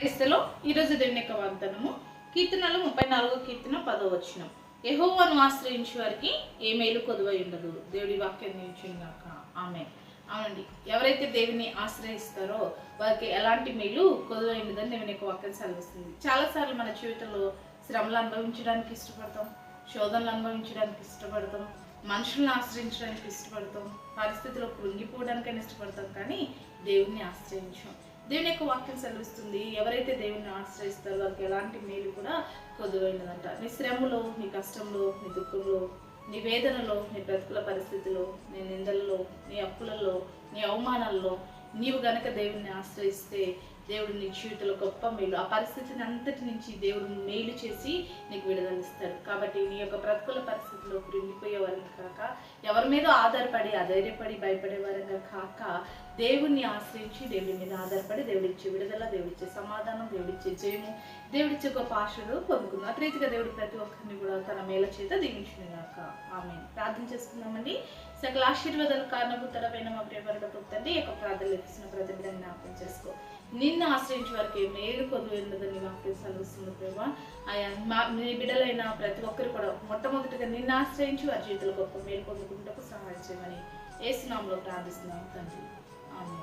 క్రీస్తులో ఈరోజు దేవుని యొక్క వాగ్దానము కీర్తనలు ముప్పై నాలుగో కీర్తన పదో వచ్చిన యెహోవాను ఆశ్రయించే వారికి ఏ మేలు కొదువై ఉండదు. దేవుడి వాక్యం నిలిచిందాక ఆమె అవునండి. ఎవరైతే దేవుని ఆశ్రయిస్తారో వారికి ఎలాంటి మేలు కొదువై ఉండదని దేవుని యొక్క వాక్యం సెలవిస్తుంది. చాలాసార్లు మన జీవితంలో శ్రమలు అనుభవించడానికి ఇష్టపడతాం శోధనలు అనుభవించడానికి ఇష్టపడతాం మనుషులను ఆశ్రయించడానికి ఇష్టపడతాం పరిస్థితిలో కృంగిపోవడానికైనా ఇష్టపడతాం కానీ దేవుణ్ణి ఆశ్రయించాం. దేవుని యొక్క వాక్యం సెలవిస్తుంది. ఎవరైతే దేవుని ఆశ్రయిస్తారో వారికి ఎలాంటి మేలు కూడా కొద్దువైనదంట నీ శ్రమలో నీ కష్టంలో నీ దుఃఖంలో నీ వేదనలో నీ ప్రతికూల పరిస్థితిలో నీ నిందలలో నీ అప్పులలో నీ అవమానాల్లో నీవు గనక దేవుణ్ణి ఆశ్రయిస్తే దేవుడు నీ జీవితంలో గొప్ప మేలు. ఆ పరిస్థితిని అంతటి నుంచి దేవుడు మేలు చేసి నీకు విడుదలిస్తాడు కాబట్టి నీ యొక్క ప్రతికూల పరిస్థితిలో కృంగిపోయేవారిని కాక ఎవరి మీద ఆధారపడి అధైర్యపడి భయపడేవారంగా కాక దేవుణ్ణి ఆశ్రయించి దేవుడి మీద ఆధారపడి దేవుడిచ్చే విడుదల దేవుడిచ్చే సమాధానం దేవుడిచ్చే జయము దేవుడిచ్చే గొప్ప ఆశలు పొందుకుందాం. అటు దేవుడు ప్రతి ఒక్కరిని కూడా తన మేల చేత దీవించిన కాక ఆమె ప్రార్థన చేసుకుందామండి. సకల ఆశీర్వాదాలు కారణభూతరమైన మా ప్రియపరుడ తండ్రి యొక్క నిన్ను ఆశ్రయించే వారికి మేలు పొందుతుందని మాకు వాక్యం సెలవుస్తుంది ప్రేమ ఆయా మా నీ బిడ్డలైన ప్రతి ఒక్కరు కూడా మొట్టమొదటిగా నిన్ను ఆశ్రయించి వారి జీవితంలో గొప్ప మేలు పొందుకుంటూ సహాయం చేయమని ఏసునాంలో ప్రార్థిస్తున్నాం తండ్రి. ఆమె